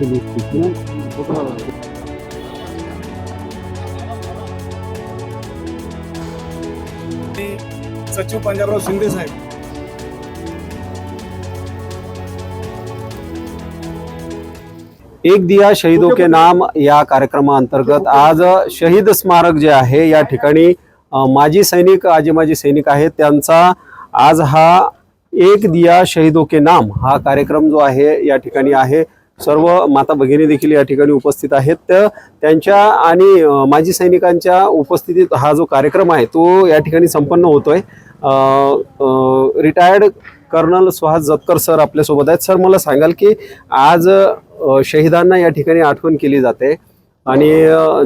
असलेली सचिव पंजाबराव शिंदे साहेब. एक दिया शहीदों के नाम या कार्यक्रमाअंतर्गत आज शहीद स्मारक जे आहे या ठिकाणी अ, माजी सैनिक आजी माजी सैनिक आहेत. त्यांचा आज हा एक दिया शहीदों के नाम हा कार्यक्रम जो आहे या ठिकाणी आहे. सर्व माता भगिनी देखील या ठिकाणी उपस्थित आहेत. तर त्यांच्या आणि माजी सैनिकांच्या उपस्थितीत हा जो कार्यक्रम आहे तो या ठिकाणी संपन्न होतोय. Retired colonel Suhas Jatkar sir आपल्यासोबत आहेत. सर मला सांगाल की आज शहीदांना या ठिकाणी आठवण केली जाते. आणि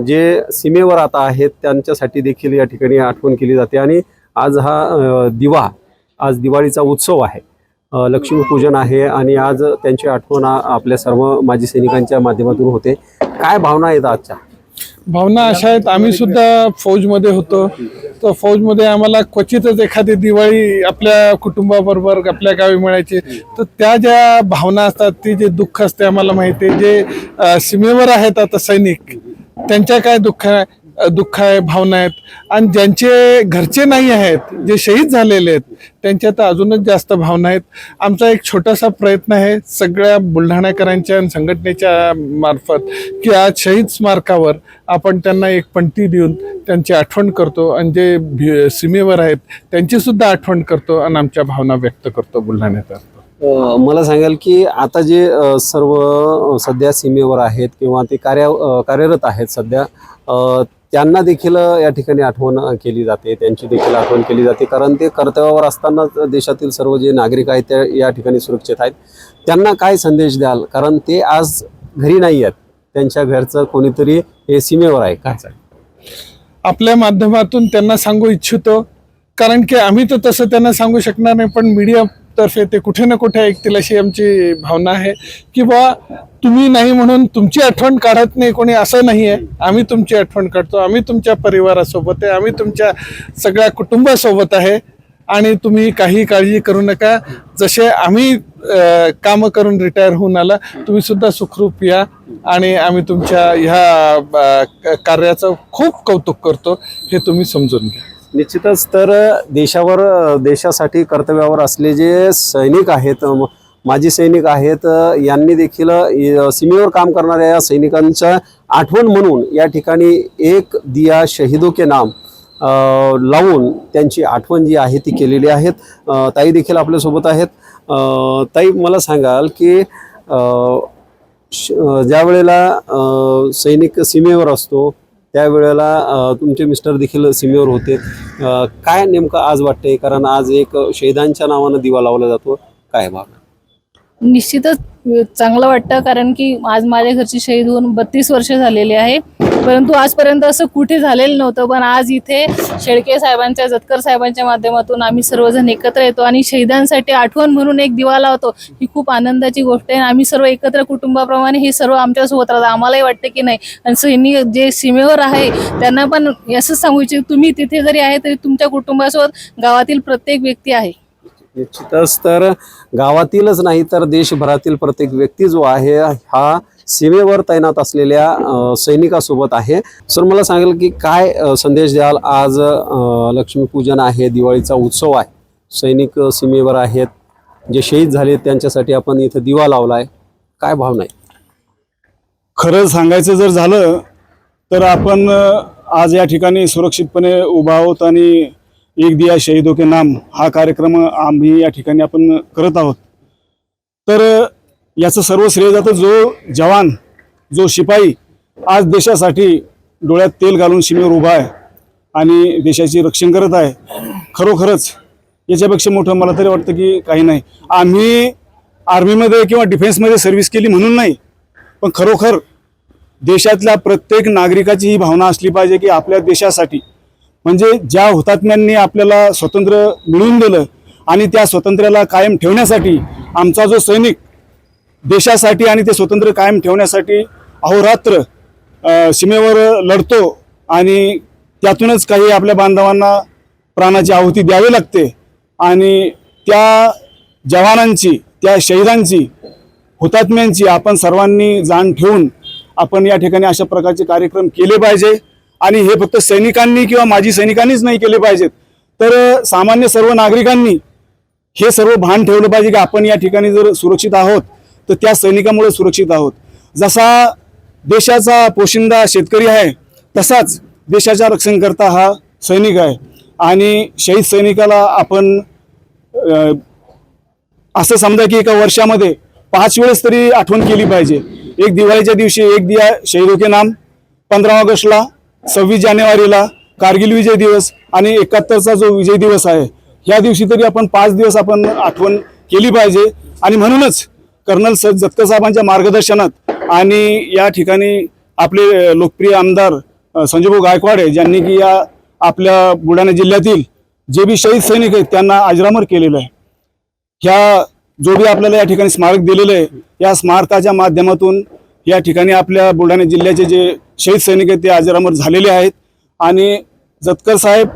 जे सीमेवर आता आहेत त्यांच्यासाठी देखील या ठिकाणी आठवण केली जाते. आणि आज हा दिवा आज दिवाळीचा उत्सव आहे. लक्ष्मीपूजन आहे आणि आज त्यांची आठवण आपल्या सर्व माजी सैनिकांच्या माध्यमातून होते. काय भावना आहेत आजच्या? भावना अशा आहेत आम्ही सुद्धा फौजमध्ये होतो. तर फौजमध्ये आम्हाला क्वचितच एखादी दिवाळी आपल्या कुटुंबाबरोबर आपल्या गावी मिळायची. तर त्या ज्या भावना असतात ती जे दुःख असते आम्हाला माहिती आहे. जे सीमेवर आहेत आता सैनिक त्यांच्या काय दुःख आहे? दुःख आहे भावना आहेत. आणि ज्यांचे घरचे नाही आहेत जे शहीद झालेले आहेत त्यांच्या तर अजूनच जास्त भावना आहेत. आमचा एक छोटासा प्रयत्न आहे सगळ्या बुलढाण्याकरांच्या आणि संघटनेच्या मार्फत की आज शहीद स्मारकावर आपण त्यांना एक पंक्ती देऊन त्यांची आठवण करतो आणि जे भी- सीमेवर आहेत त्यांचीसुद्धा आठवण करतो आणि आमच्या भावना व्यक्त करतो बुलढाण्यात. मला सांगाल की आता जे सर्व सध्या सीमेवर आहेत किंवा ते कार्य कार्यरत आहेत सध्या त्यांना देखील या ठिकाणी आठवण केली जाते. त्यांची देखील आठवण केली जाते. कारण ते कर्तव्यावर असताना देशातील सर्व जे नागरिक आहेत ते या ठिकाणी सुरक्षित आहेत. त्यांना काय संदेश द्याल? कारण ते आज घरी नाही आहेत. त्यांच्या घरचं कोणीतरी हे सीमेवर आहे. काय आपल्या माध्यमातून त्यांना सांगू इच्छितो. कारण की आम्ही तर तसं त्यांना सांगू शकणार नाही पण मीडिया तर्फे ते कुठे ना कुठे ऐकतील अशी आमची भावना आहे. की बा तुम्ही नाही म्हणून तुमची आठवण काढत नाही कोणी असं नाही आहे आम्ही तुमची आठवण काढतो. आम्ही तुमच्या परिवारासोबत आहे. आम्ही तुमच्या सगळ्या कुटुंबासोबत आहे. आणि तुम्ही काही काळजी करू नका. जसे आम्ही काम करून रिटायर होऊन आला तुम्ही सुद्धा सुखरूप या. आणि आम्ही तुमच्या ह्या कार्याचं खूप कौतुक करतो. हे तुम्ही समजून घ्या. निश्चितच तर देशावर देशासाठी कर्तव्यावर असले जे सैनिक आहेत माजी सैनिक आहेत यांनी देखील सीमेवर काम करणाऱ्या या सैनिकांच्या आठवण म्हणून या ठिकाणी एक दिया शहीदो के नाम लावून त्यांची आठवण जी आहे ती केलेली आहेत. ताई देखील आपल्यासोबत आहेत. ताई मला सांगाल की श- ज्या वेळेला सैनिक सीमेवर असतो त्यावेळेला तुमचे मिस्टर देखील सीमेवर होते. काय नेमकं आज वाटतंय? कारण आज एक शहीदांच्या नावानं दिवा लावला जातो. काय भाग? निश्चितच चांगलं वाटतं कारण की आज माझ्या घरची शहीद होऊन बत्तीस वर्ष झालेली आहे. परंतु आजपर्यंत असं कुठे झालेलं नव्हतं पण आज इथे शेळके साहेबांच्या जतकर साहेबांच्या माध्यमातून आम्ही सर्वजण एकत्र येतो आणि शहीदांसाठी आठवण म्हणून एक दिवा लावतो. ही खूप आनंदाची गोष्ट आहे आम्ही सर्व एकत्र कुटुंबाप्रमाणे हे सर्व आमच्यासोबत राहतात आम्हालाही वाटतं की नाही. आणि सैनिक जे सीमेवर आहे त्यांना पण असंच सांगू इच्छित. तुम्ही तिथे जरी आहे तरी तुमच्या कुटुंबासोबत गावातील प्रत्येक व्यक्ती आहे. निश्चितच. तर गावातीलच नाही तर देशभरातील प्रत्येक व्यक्ती जो आहे हा सीमेवर तैनात असलेल्या सैनिकासोबत आहे. सर मला सांगेल की काय संदेश द्याल? आज लक्ष्मीपूजन आहे दिवाळीचा उत्सव आहे. सैनिक सीमेवर आहेत. जे शहीद झाले त्यांच्यासाठी आपण इथं दिवा लावला आहे काय भावना आहे? खरं सांगायचं जर झालं तर आपण आज या ठिकाणी सुरक्षितपणे उभा आहोत आणि एक दिया शहीदो के नाम हा कार्यक्रम आम्ही या ठिकाणी आपण करत आहोत. तर याचं सर्व श्रेय जातं जो जवान जो शिपाई आज देशासाठी डोळ्यात तेल घालून सीमेवर उभा आहे आणि देशाची रक्षण करत आहे खरोखरच याच्यापेक्षा मोठं मला तरी वाटतं की काही नाही. आम्ही आर्मीमध्ये किंवा डिफेन्समध्ये सर्व्हिस केली म्हणून नाही पण खरोखर देशातल्या प्रत्येक नागरिकाची ही भावना असली पाहिजे की आपल्या देशासाठी म्हणजे ज्या हुतात्म्यांनी आपल्याला स्वातंत्र्य मिळवून दिलं आणि त्या स्वातंत्र्याला कायम ठेवण्यासाठी आमचा जो सैनिक देशासाठी आणि ते स्वातंत्र्य कायम ठेवण्यासाठी अहोरात्र सीमेवर लढतो आणि त्यातूनच काही आपल्या बांधवांना प्राणाची आहुती द्यावी लागते आणि त्या जवानांची त्या शहीदांची हुतात्म्यांची आपण सर्वांनी जाण ठेवून आपण या ठिकाणी अशा प्रकारचे कार्यक्रम केले पाहिजे. आणि हे फक्त सैनिकांनी किंवा माजी सैनिकांनीच नाही केले पाहिजेत. तर सामान्य सर्व नागरिकांनी हे सर्व भान ठेवलं पाहिजे की आपण या ठिकाणी जर सुरक्षित आहोत तर त्या सैनिकामुळे सुरक्षित आहोत. जसा देशाचा पोशिंदा शेतकरी आहे तसाच देशाचा रक्षणकर्ता हा सैनिक आहे. आणि शहीद सैनिकाला आपण असं समजा की एका वर्षामध्ये पाच वेळेस तरी आठवण केली पाहिजे. एक दिवाळीच्या दिवशी एक दिया शहीदो के नाम पंधरा ऑगस्टला सव्वीस जानेवारीला कारगिल विजय दिवस आणि एकाहत्तरचा जो विजय दिवस आहे ह्या दिवशी तरी आपण पाच दिवस आपण आठवण केली पाहिजे. आणि म्हणूनच कर्नल स जगतसाहेबांच्या मार्गदर्शनात आणि या ठिकाणी आपले लोकप्रिय आमदार संजयभाऊ गायकवाड आहे ज्यांनी की या आपल्या बुलढाणा जिल्ह्यातील जे बी शहीद सैनिक आहेत त्यांना अजरामर केलेलं आहे. ह्या जो बी आपल्याला या ठिकाणी स्मारक दिलेलं आहे या स्मारकाच्या माध्यमातून या ठिकाणी आपल्या बुलढाणा जिल्ह्याचे जे शहीद सैनिक आहेत ते अजरामर झालेले आहेत. आणि जतकर साहेब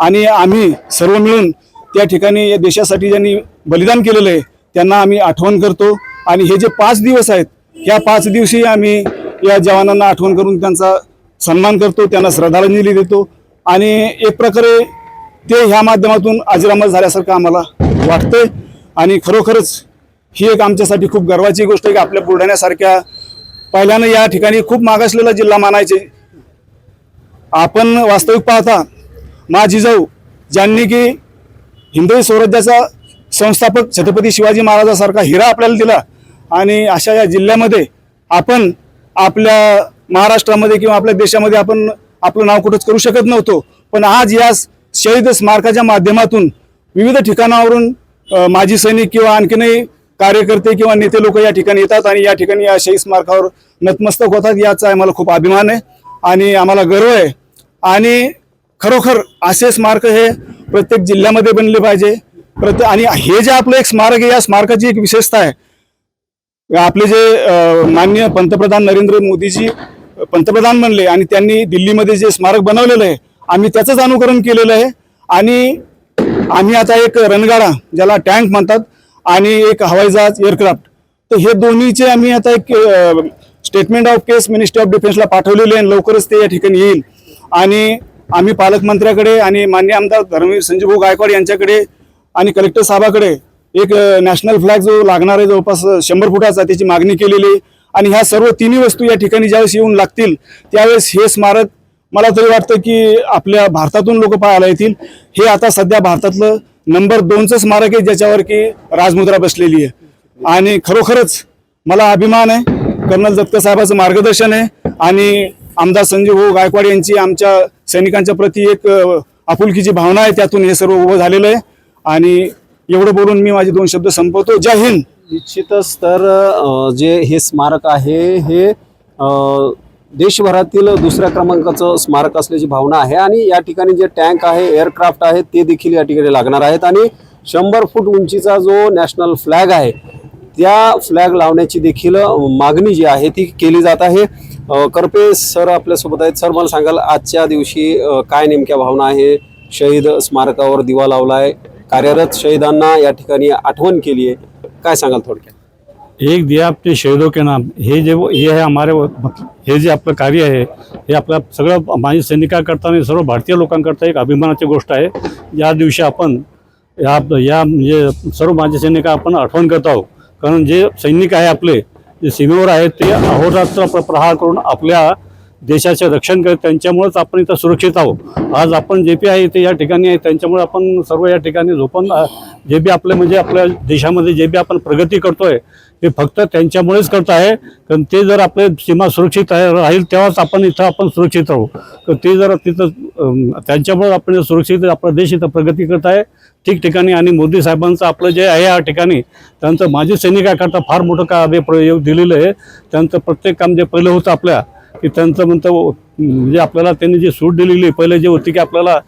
आणि आम्ही सर्व मिळून त्या ठिकाणी या देशासाठी ज्यांनी बलिदान केलेलं आहे त्यांना आम्ही आठवण करतो. आणि हे जे पाच दिवस आहेत ह्या पाच दिवशी आम्ही या जवानांना आठवण करून त्यांचा सन्मान करतो त्यांना श्रद्धांजली देतो. आणि एक प्रकारे ते ह्या माध्यमातून अजरामर झाल्यासारखं आम्हाला वाटतंय. आणि खरोखरच ही एक आमच्यासाठी खूप गर्वाची गोष्ट आहे की आपल्या बुलढाण्यासारख्या पहिल्यानं या ठिकाणी खूप मागासलेला जिल्हा मानायचे. आपण वास्तविक पाहता मा जिजाऊ ज्यांनी की हिंदवी स्वराज्याचा संस्थापक छत्रपती शिवाजी महाराजासारखा हिरा आपल्याला दिला आणि अशा या जिल्ह्यामध्ये आपण आपल्या महाराष्ट्रामध्ये किंवा आपल्या देशामध्ये आपण आपलं नाव कुठंच करू शकत नव्हतो. पण आज या शहीद स्मारकाच्या माध्यमातून विविध ठिकाणावरून माजी सैनिक किंवा आणखीनही कार्यकर्ते किंवा नेते लोक या ठिकाणी येतात आणि या ठिकाणी या शहीद स्मारकावर नतमस्तक होतात याचा आम्हाला खूप अभिमान आहे आणि आम्हाला गर्व आहे. आणि खरोखर असे स्मारक हे प्रत्येक जिल्ह्यामध्ये बनले पाहिजे. प्रत्येक आणि हे जे आपलं एक स्मारक आहे या स्मारकाची एक विशेषता आहे. आपले जे मान्य माननीय पंतप्रधान नरेंद्र मोदीजी पंतप्रधान बनले आणि त्यांनी दिल्लीमध्ये जे स्मारक बनवलेलं आहे आम्ही त्याचंच अनुकरण केलेलं आहे. आणि आम्ही आता एक रणगाडा ज्याला टँक म्हणतात आणि एक हवाई जहाज एअरक्राफ्ट तर हे दोन्हीचे आम्ही आता एक statement of case ministry of डिफेन्सला पाठवलेले आहे आणि लवकरच ते या ठिकाणी येईल. आणि आम्ही पालकमंत्र्याकडे आणि मान्य आमदार धर्मवीर संजयभाऊ गायकवाड यांच्याकडे आणि कलेक्टर साहेबाकडे एक नॅशनल फ्लॅग जो लागणार आहे जवळपास शंभर फुटाचा त्याची मागणी केलेली आहे. आणि ह्या सर्व तिन्ही वस्तू या ठिकाणी ज्यावेळेस येऊन लागतील त्यावेळेस हे स्मारक मला तरी वाटतं की आपल्या भारतातून लोक पाहायला येतील. हे आता सध्या भारतातलं नंबर दोनचं स्मारक आहे ज्याच्यावर की राजमुद्रा बसलेली आहे. आणि खरोखरच मला अभिमान आहे. कर्नल दत्त साहेबाचं मार्गदर्शन आहे. आणि आमदार संजय भाऊ गायकवाड यांची आमच्या सैनिकांच्या प्रती एक आपुलकीची भावना आहे. त्यातून हे सर्व उभं झालेलं आहे. आणि एवढं बोलून मी माझे दोन शब्द संपवतो. जय हिंद. निश्चितच तर जे हे स्मारक आहे हे देशभरातील दुसऱ्या क्रमांकाचं स्मारक असल्याची भावना आहे आणि या ठिकाणी जे टँक आहे एअरक्राफ्ट आहे ते देखील या ठिकाणी लागणार आहेत आणि शंभर फूट उंचीचा जो नॅशनल फ्लॅग आहे त्या फ्लॅग लावण्याची देखील मागणी जी आहे ती केली जात आहे. करपे सर आपल्यासोबत आहेत. सर मला सांगाल आजच्या दिवशी काय नेमक्या भावना आहे? शहीद स्मारकावर दिवा लावला आहे कार्यरत शहीदांना या ठिकाणी आठवण केली आहे. काय सांगाल थोडक्यात? एक दिया अपने शहीदों के नाम। हे जे हे आहे हमारे हे जे आपलं कार्य आहे हे आपल्या सगळं माजी सैनिकांकरता आणि सर्व भारतीय लोकांकरता एक अभिमानाची गोष्ट आहे. या दिवशी आपण या या म्हणजे सर्व माजी सैनिक आपण आठवण करत आहोत. कारण जे सैनिक आहे आपले जे सीमेवर आहेत ते अहोरात्र प्रहार करून आपल्या देशाचे रक्षण करत त्यांच्यामुळेच आपण इथं सुरक्षित आहोत. आज आपण जे पी आहे ते या ठिकाणी आहे. त्यांच्यामुळे आपण सर्व या ठिकाणी झोपून जे बी आपले म्हणजे आपल्या देशामध्ये जे बी आपण प्रगती करतोय ते फक्त त्यांच्यामुळेच करत आहे. कारण ते जर आपले सीमा सुरक्षित आहे राहील तेव्हाच आपण इथं आपण सुरक्षित राहू तर ते जर तिथं अम, त्यांच्यामुळे आपण सुरक्षित आपला देश इथं प्रगती करत आहे ठिकठिकाणी आणि मोदी साहेबांचं आपलं जे आहे या ठिकाणी त्यांचं माजी सैनिकाकरता फार मोठं काय प्रयोग दिलेलं आहे. त्यांचं प्रत्येक काम जे पहिलं होतं आपल्या की त्यांचं म्हणतं म्हणजे आपल्याला त्यांनी जी सूट दिलेली पहिले जे होती की आपल्याला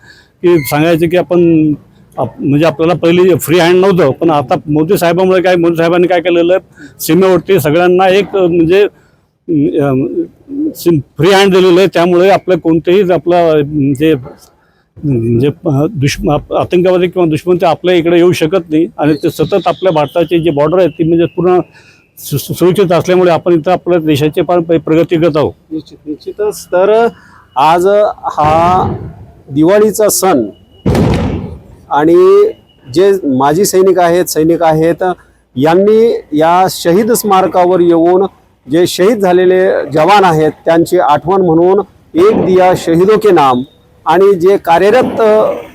की सांगायचे की आपण आप- म्हणजे आपल्याला पहिली फ्री हँड नव्हतं पण आता मोदी साहेबांमुळे काय मोदी साहेबांनी काय केलेलं आहे सीमेवरती सगळ्यांना एक म्हणजे फ्री हँड दिलेलं आहे त्यामुळे आपलं कोणतेही आपलं जे म्हणजे दुश्म आतंकवादी किंवा दुश्मन ते आपल्या इकडे येऊ शकत नाही. आणि ते सतत आपल्या भारताची जी बॉर्डर आहे ती म्हणजे पूर्ण सुरक्षित असल्यामुळे आपण इथं आपल्या देशाचे पण प्रगती करत आहोत. निश्चित निश्चितच. तर आज हा दिवाळीचा सण आणि जे माजी सैनिक आहेत सैनिक आहेत यांनी या शहीद स्मारकावर येऊन जे शहीद झालेले जवान आहेत त्यांची आठवण म्हणून एक दिया शहीदो के नाम आणि जे कार्यरत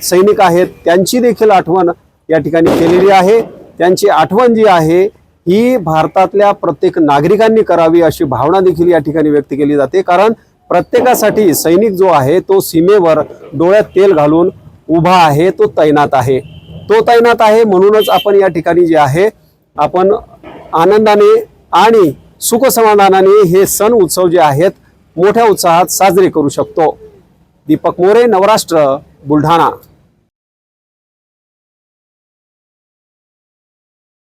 सैनिक आहेत त्यांची देखील आठवण या ठिकाणी केलेली आहे. त्यांची आठवण जी आहे ही भारतातल्या प्रत्येक नागरिकांनी करावी अशी भावना देखील या ठिकाणी व्यक्त केली जाते. कारण प्रत्येकासाठी सैनिक जो आहे तो सीमेवर डोळ्यात तेल घालून उभा आहे तो तैनात आहे. तो तैनात आहे म्हणूनच आपण या ठिकाणी जे आहे आपण आनंदाने आणि सुखसमाधानाने हे सण उत्सव जे आहेत मोठ्या उत्साहात साजरे करू शकतो. दीपक मोरे नवराष्ट्र बुलढाणा.